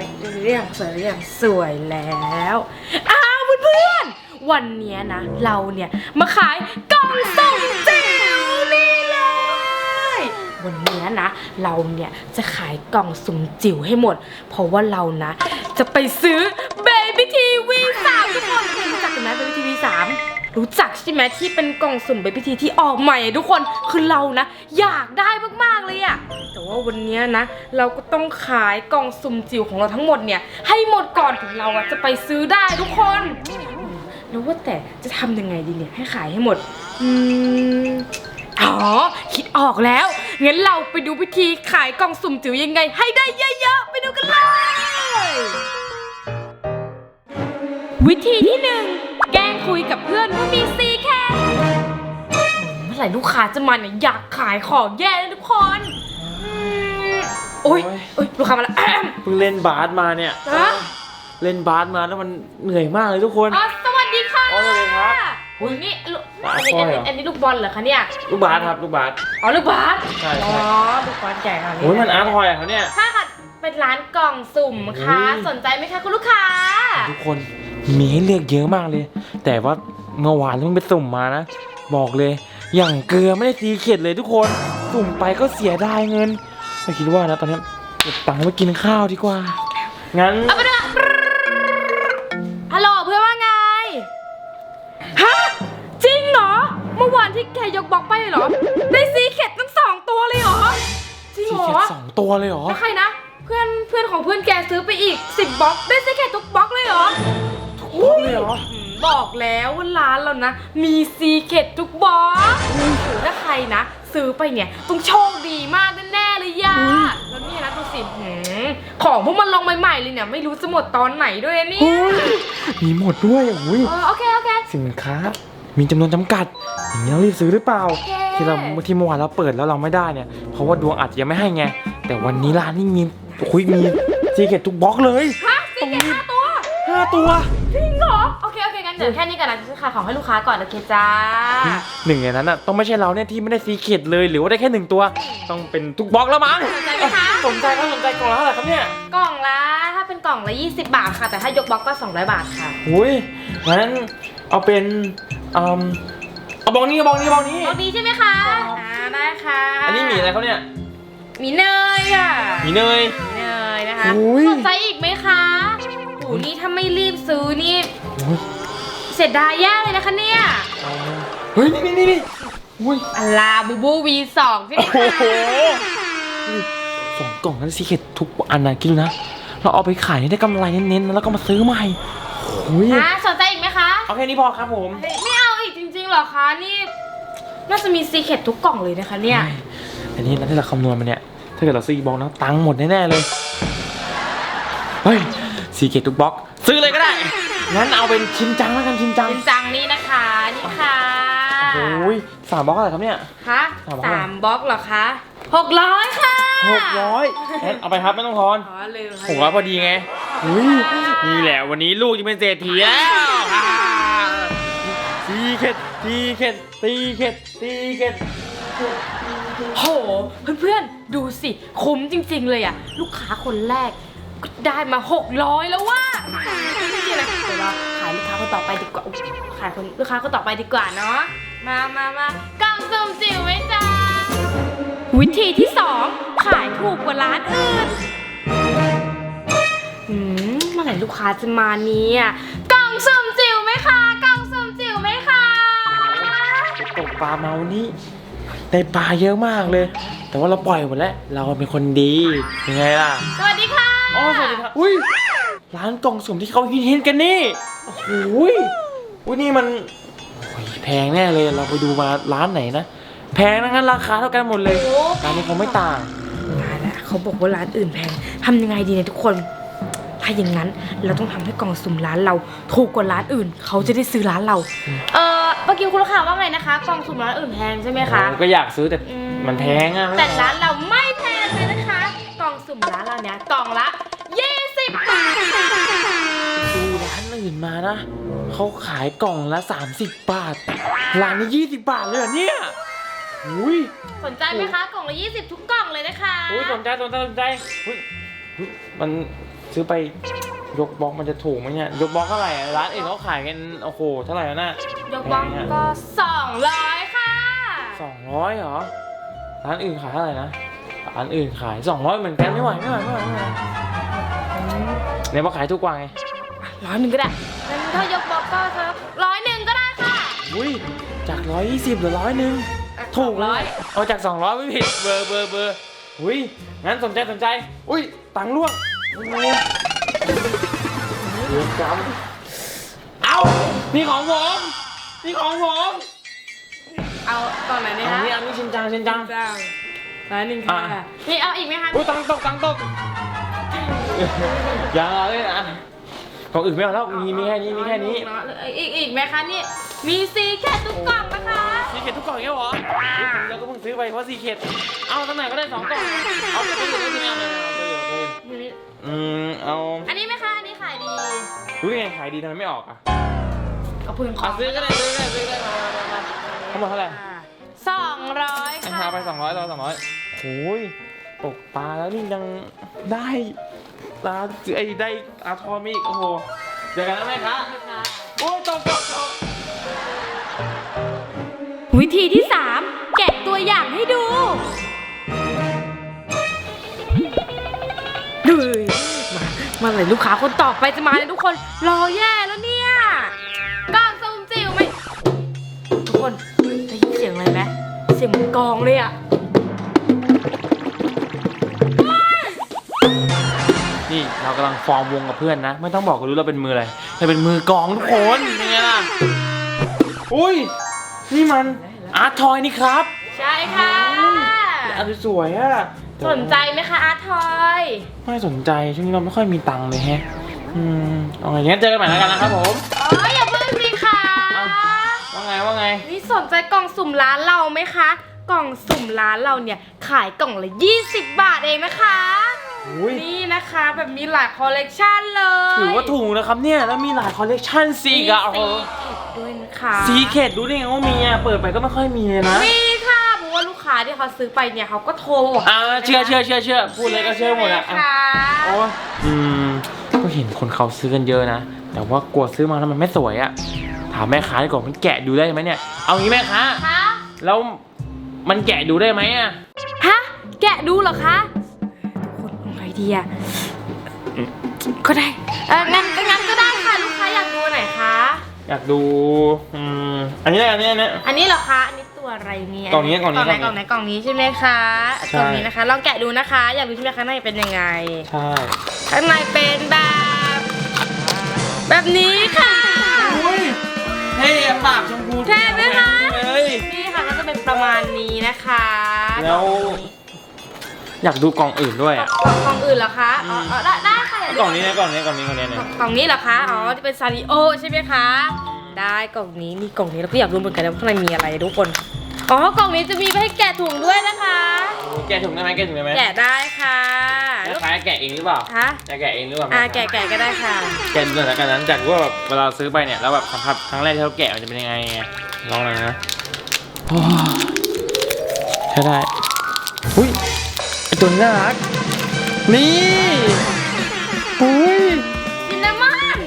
สวยเรือยังสวยแล้วอ้าวเพื่อนๆวันนี้นะ เราเนี่ยมาขายกล่องสุ่มจิ๋วนี่เลยวันนี้นะ เราเนี่ยจะขายกล่องสุ่มจิ๋วให้หมด เพราะว่าเรานะ จะไปซื้อเบบี้ทีวีสามทุกคน รู้จักใช่ไหมที่เป็นกล่องสุ่ม Baby TV ที่ออกใหม่ทุกคนคือเรานะ อยากได้มากๆเลยอะแต่ว่าวันนี้นะ เราก็ต้องขายกล่องสุ่มจิ๋วของเราทั้งหมดเนี่ย ให้หมดก่อนถึงเราอะจะไปซื้อได้ทุกคนแล้วว่าแต่จะทำยังไงดีเนี่ยให้ขายให้หมดอืมอ๋อคิดออกแล้วงั้นเราไปดูวิธีขายกล่องสุ่มจิ๋วยังไง ให้ได้เยอะๆไปดูกันเลย วิธีที่หนึ่งแกล้งคุยกับเพื่อนว่ามีซีแค่เมื่อไหร่ลูกค้าจะมาเนี่ยอยากขายของแย่เลยทุกคนอืมโอ้ยโอ้ยลูกค้ามาแล้วแอมเพิ่งเล่นบาสมาเนี่ย ฮะเล่นบาสมาแล้วมันเหนื่อยมากเลยทุกคน อ๋อสวัสดีค่ะอ๋อสวัสดีครับอุ้ยนี่ลูกบาสอันนี้พ่อเหรออันนี้ลูกบอลเหรอคะเนี่ยลูกบาสครับลูกบาส อ๋อลูกบาสใช่ใช่ อ๋อลูกบาสใหญ่ค่ะโอ้ยมันอาร์ตทอยอะเขาเนี่ยใช่ค่ะเป็นร้านกล่องสุ่มค่ะเฮ้ยสนใจไหมคะคุณลูกค้า ทุกคน มีให้เลือกเยอะมากเลย แต่ว่าเมื่อวานเพิ่งไปสุ่มมานะ บอกเลย อย่างเกลือไม่ได้ตีเข็ดเลยทุกคน สุ่มไปก็เสียดายเงิน ไม่คิดว่านะตอนนี้เก็บตังค์ไว้กินข้าวดีกว่า งั้นเอาไปเลยฮัลโหลเพื่อนว่าไง ฮะ จริงเหรอ เมื่อวานที่แกยกบล็อกไปเหรอ ได้ซีเข็ดตั้งสองตัวเลยเหรอ จริงตีเหรเข็อดสองตัวเลยเหรอ แล้วใครนะ เพื่อนเพื่อนของเพื่อนแกซื้อไปอีกสิบบล็อกได้ซีเข็ดทุกบล็อกเลยเหรอทุกบล็ อุ้ยบอกแล้วว่าร้านเรานะ มีซีเค็ดทุกบอสถ้าใครนะ ซื้อไปเนี่ยต้องโชคดีมากแน่ๆเลยย่าแล้วนี่นะดูสิหืของพวกมันลงใหม่ๆเลยเนี่ย ไม่รู้จะหมดตอนไหนด้วยนี่มีหมดด้วยอุ้ยโอเคโอเค สินค้า มีจำนวนจำกัด อย่างนี้เรารีบซื้อหรือเปล่า ที่เราที่เมื่อวานเราเปิดแล้วเราไม่ได้เนี่ย เพราะว่าดวงอาจจะยังไม่ให้ไง แต่วันนี้ร้านนี่มีคุยมีซีเค็ดทุกบล็อกเลย ต้องรี 5 ตัว จริงเหรอ โอเค โอเคงั้นเดี๋ยวแค่นี้ก่อนนะจะขายของให้ลูกค้าก่อน โอเคจ้า หนึ่งในนั้นอะต้องไม่ใช่เราเนี่ยที่ไม่ได้ซีเข็ดเลยหรือว่าได้แค่หนึ่งตัว ต้องเป็นทุกบล็อกแล้วมั้งสนใจไหมคะ สนใจครับสนใจกล่องละเท่าไหร่ครับเนี่ยกล่องละ ถ้าเป็นกล่องละ 20 บาทค่ะ แต่ถ้ายกบล็อกก็ 200 บาทค่ะอุ้ยงั้นเอาเป็นเอ่มเอาบล็อกนี้เอาบล็อกนี้เบล็อกนี้บล็อกนี้ใช่ไหมคะอ่าได้ค่ะอันนี้มีอะไรครับเนี่ยมีเนยอะมีเนยมีเนยนะคะสนใจอีกไหมคะ นี่ถ้าไม่รีบซื้อนี่โอ้ยเสียดายแย่เลยนะคะเนี่ยเอาเฮ้ยนี่นี่นี่นี่อุ้ยอัลลาบูบูวีสองใช่ไหมโอ้คะโหสองกล่องนั้นซีเกตทุกอันนะคิดดูนะ เราเอาไปขายได้กำไรเน้นๆแล้วก็มาซื้อใหม่โอ้ยอะสนใจอีกไหมคะ เอาแค่นี้พอครับผมเฮ้ยไม่เอาอีกจริงๆเหรอคะนี่น่าจะมีซีเคททุกกล่องเลยนะคะเนี่ยอันนี้นะที่เราคำนวณมาเนี่ย ถ้าเกิดเราซื้ออีกบล็อกนะตังค์หมดแน่ๆเลย เฮ้ย ซีเกตทุกบล็อกซื้อเลยก็ได้ งั้นเอาเป็นชินจังแล้วกันชินจังจริงจังนี่นะคะนี่ค่ะโอ้ยสามบล็อกอะไรครับเนี่ย คะสามบล็อกสามบล็อกเหรอคะหกร้อยค่ะหกร้อยงั้นเอาไปครับไม่ต้องทอนอ๋อลืมค่ะหกร้อยพอดีไงอุ้ยนี่แหละวันนี้ลูกจะเป็นเศรษฐีแล้วอ่าซีเกตซีเกตซีเกตซีเกต โหเพื่อนๆดูสิ คุ้มจริง ๆ เลยอะลูกค้าคนแรกก็ ได้มา 600 แล้วว่านี่นะเดี๋ยวเราขายลูกค้าคนต่อไปดีกว่าอุ๊ยขายคนลูกค้าคนต่อไปดีกว่าเนาะ มามามากล่องสุ่มจิ๋วไหมจ๊ะวิธีที่สองขายถูกกว่าร้านอื่นอืมเมื่อไหร่ลูกค้าจะมาเนี่ยกล่องสุ่มจิ๋วไหมคะกล่องสุ่มจิ๋วไหมคะไปตกปลาเมานี่ได้ปลาเยอะมากเลย แต่ว่าเราปล่อยหมดแล้ว เราเป็นคนดี ยังไงล่ะ สวัสดีค่ะ อ๋อสวัสดีครับอุ้ยร้านกล่องสุ่มที่เขาฮิตๆกันนี่โอ้โหยอุ้ยนี่มันโอ้ยแพงแน่เลยเราไปดูมาร้านไหนนะแพงนะงั้นราคาเท่ากันหมดเลยโอ้ร้านนี้คงไม่ต่าง มาแล้วเขาบอกว่าร้านอื่นแพงทำยังไงดีเนี่ยทุกคน ถ้าอย่างนั้นเราต้องทำให้กล่องสุ่มร้านเราถูกกว่าร้านอื่น เขาจะได้ซื้อร้านเรา เออเมื่อกี้คุณลูกค้าว่าไงนะคะกล่องสุ่มร้านอื่นแพงใช่ไหมคะก็อยากซื้อแต่อืมันแพงอะแต่ร้านเราไกล่องสุ่มร้านเราเนี่ยกล่องละ 20 บาทค่ะดูร้านอื่นมานะ เขาขายกล่องละ 30 บาท ร้านนี้ 20 บาทเลยเหรอเนี่ยอุ้ยสนใจไหมคะ กล่องละ 20 ทุกกล่องเลยนะคะ อุ้ยสนใจสนใจสนใจอุ้ยอุ๊ยมันซื้อไปโยยกบล็อกมันจะถูกไหมเนี่ย ยกบล็อกเท่าไหร่อะร้านอื่นเขาขายกันโอ้โหเท่าไหร่แล้วน่ะยกบ้องก็สองร้อยค่ะ สองร้อยเหรอ ร้านอื่นขายเท่าไหร่นะ ร้านอื่นขายสองร้อยเหมือนกันไม่ไหวไม่ไหวไม่ไหวไม่ไหวเนี่ยมาขายทุกกว่าไงร้อยหนึ่งก็ได้งั้นถ้ายกบล็อกก็สักร้อยหนึ่งก็ได้ค่ะ อุ้ยจากร้อยยี่สิบเหลือร้อยหนึ่งถูกร้ร้ออยยเอาจาก200ไม่ผิดเบอร์เบอร์เบอร์อุ้ยงั้นสนใจสนใจ อุ้ยตังค์ล่วงโอ้โหเดือดจำเอานี่ของผมนี่ของผมเอาตอนไหนเนี่ยอันคะนี้อันนี้ชินจังชินจังจ้า ร้อยหนึ่งค่ะอะ นี่เอาอีกไหมคะอุ้ยตังค์ตกตังค์ตกอย่าเอาเลยนะของอื่นไม่เอาแล้วมีมีแค่นี้มีแค่นี้อีกอีกไหมคะนี่มีซีแค่ทุกกล่องนะคะซีเข็ดทุกกล่องอย่างเงี้ยเหรออุ๊ยผมแล้วก็เพิ่งซื้อไปเพราะซีเข็ดเอาตั้งไหนก็ได้สองกล่องเอาไปอยู่ไม่เอาเลยเอาไปอยู่ไปอยู่อืมเอาอันนี้ไหมคะอันนี้ขายดีรู้ยังไงขายดีทำไมไม่ออกอะเอาปืนขออะซื้อก็ได้ซื้อก็ได้ซื้อก็ได้มามามาทั้งหมดเท่าไหร่สองร้อยราค่ะคาไปสองร้อยเราสองร้อย โอ้ยตกปลาแล้วนี่ยังได้ปลาไอ้ได้อาทอมอีก โอ้โหเจอกันแล้วไหมคะโอ้ยตกตกตกวิธีที่สามแกะตัวอย่างให้ดูดูมาเมื่อไหร่ลูกค้าคนต่อไปจะมาเนี่ยทุกคน รอแย่แล้วเนี่ยกล้องซูมจิ๋วไหมทุกคนได้ยินเสียงอะไรไหมเสียงเหมือนกลองเลยอะ เรากำลังฟอร์มวงกับเพื่อนนะ ไม่ต้องบอกก็รู้เราเป็นมืออะไรเราเป็นมือกลองทุกคนเป็นไงล่ะอุ้ยนี่มันอาร์ตทอยนี่ครับใช่ค่ะอันสวยๆอะสนใจไหมคะอาร์ตทอย ไม่สนใจช่วงนี้เราไม่ค่อยมีตังค์เลยแฮะอืมเอาไงงั้นเจอกันใหม่แล้วกันนะครับผมอ๋ออย่าเพิ่งสิคะเอ้าว่าไงว่าไงนี่สนใจกล่องสุ่มร้านเราไหมคะ กล่องสุ่มร้านเราเนี่ยขายกล่องละ 20 บาทเองนะคะ อุ้ยนี่นะคะแบบมีหลายคอลเลกชันเลยถือว่าถูกนะครับเนี่ยแล้วมีหลายคอลเลกชันซีกอะโอ้โหมีด้วยนะคะซีเขตดูได้ไงว่ามีอะเปิดไปก็ไม่ค่อยมีเลยนะมีค่ะเพราะว่าลูกค้าที่เขาซื้อไปเนี่ยเขาก็โทรมาบอกอ่าเชื่อเชื่อเชื่อเชื่อพูดเลยก็เชื่อหมดอะใช่อะไหมคะโอ้ยอืมก็เห็นคนเขาซื้อกันเยอะนะแต่ว่ากลัวซื้อมาแล้วมันไม่สวยอะถามแม่ค้าดีกว่ามันแกะดูได้ไหมเนี่ย เอางี้แม่ค้าคะแล้วมันแกะดูได้ไหมอะฮะแกะดูเหรอคะ ดีอะก็ได้เอองั้นงั้นก็ได้ค่ะลูกค้าอยากดูอันไหนคะ อยากดูอืมอันนี้แล้วกันเนี่ยเนี่ยอันนี้เหรอคะ อันนี้ตัวอะไรเนี่ยกล่องนี้กล่องนี้ไหนกกล่ล่อองงนี้ไหนกล่องนี้ใช่ไหมคะใช่ กล่องนี้นะคะลองแกะดูนะคะ อยากรู้ใช่ไหมคะข้างในเป็นยังไง ใช่ข้างในเป็นแบบ แบบนี้ค่ะ อุ้ยเท่อะปากชมพูเท่ไหมคะ เลย นี่ค่ะก็จะเป็นประมาณนี้นะคะแล้วอ ยากดูกล่องอื่นด้วยอะ กล่องกล่องอื่นเหรอคะอ๋ออ๋อได้ได้ค่ะอยากดูกล่องนี้นะกล่องนี้กล่องนี้กล่องนี้กเนี่ล่อยงกล่องนี้เหรอคะอ๋อที่เป็นซาริโอใช่ไหมคะ ได้กล่องนี้นี่กล่องนี้เราก็อยากรู้เหมือนกันว่าข้างในมีอะไรทุกคนอ๋อกล่องนี้จะมีไว้ให้แกะถุงด้วยนะคะ แกะถุงได้ไหมแกะถุงได้ไหมแกะได้ค่ะแม่ค้าแกะเองหรือเปล่าฮะจะแกะเองหรือเปล่าอ่าม่ค้แกะแกะก็ได้ค่ะ แกะดูหน่อยแล้วกันนั้นจากว่าแบบเวลาซื้อไปเนี่ยแล้วแบบสัมผัสครั้งแรกที่เราแกะมันจะเป็นยังไงไงลองเลยนะโอ้ใช่ได้อุ้ยไอ ตัวนี้น่ารัก นี่อุ้ยซินนามอน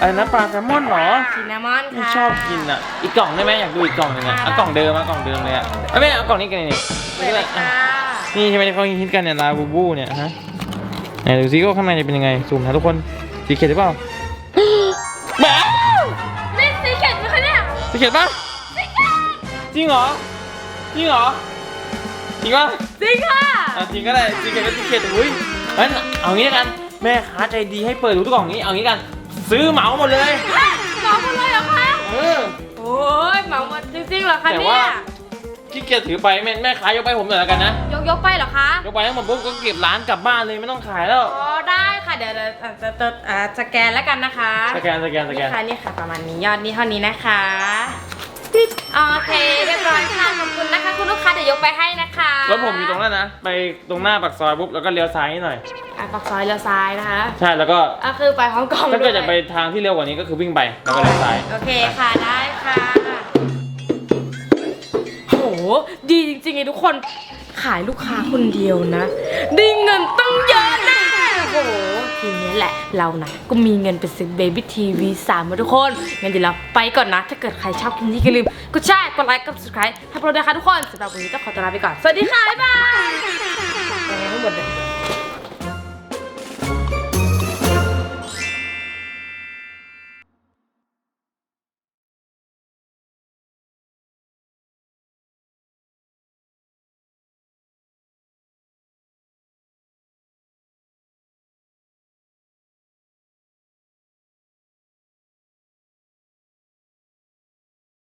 อะไรนะปลาแซลมอนเหรอซินนามอนไม่ค่ะชอบกินอะ อีกกล่องได้ไหมอยากดูอีกกล่องหนึงอะได้เอากล่องเดิมเอากล่องเดิมเลยอะเอาไม่เอากล่องนี้กันนี่เปิดเลยค่ะนี่ใช่ไหมที่เขาฮิตกันเนี่ยลาบูบูเนี่ยฮะไหนดูซิว่าข้างในจะเป็นยังไงซูมนะทุกคนสีเขียวหรือเปล่าแหมนี่สีเข็ดไหมคะเนี่ยสีเขียวปะจริงเหรอจริงเหรอ จริงปะจริงค่ะ อะจริงก็ได้สีเขียวก็สีเขียวอุ้ยงั้นเอางี้แล้วกันแม่ค้าใจดีให้เปิดดูทุกกล่องนี้เอางี้กัน ซื้อเหมาหมดเลย เหมาหมดเลยเหรอคะ เออ โอ้ยเหมาหมดจริงๆเหรอคะแต่เนี่ว่า ย ขี้เกียจถือไปแม่แม่ค้ายกไปให้ผมหน่อยแล้วกันนะยกยกไปเหรอคะ ยกไปทั้งหมดปุ๊บก็เก็บร้านกลับบ้านเลยไม่ต้องขายแล้วอ๋อได้ค่ะเดี๋ยวเราจะจะจะอ่าสแกนแล้วกันนะคะสแกนสแกนสแกนี่นค่ะนี่ค่ะประมาณนี้ยอดนี้เท่านี้นะคะ ติ๊ดโอเคเรียบร้อยค่ะขอบคุณนะคะ คุณลูกค้าเดี๋ยวยกไปให้นะคะรถผมอยู่ตรงนั้นนะ ไปตรงหน้าปากซอยปุ๊บแล้วก็เลี้ยวซ้ายนิดหน่อย อะปากซอยเลี้ยวซ้ายนะคะใช่แล้วก็อะคือไปพร้อมกล่องถ้าเกิดด้วยจะไปทางที่เร็วกว่านี้ก็คือวิ่งไปแล้วก็เลี้ยวซ้ายโอเคค่ะได้ค่ะโหดีจริงๆไอ้ทุกคนขายลูกค้าคนเดียวนะได้เงินตั้งเยอะแน่ โหทีนี้แหละเรานะก็มีเงินไปซื้อเบบี้ทีวีสามาทุกคนงั้นเดี๋ยวเราไปก่อนนะ ถ้าเกิดใครชอบคลิปนี้ก็อย่าลืมกดแชร์กดไลค์กด subscribe ให้พวกเราด้วยค่ะทุกคนสำหรับวันนี้ต้องขอตัวลาไปก่อนสวัสดีค่ะบ๊ายบายไปทั้งหมดเลย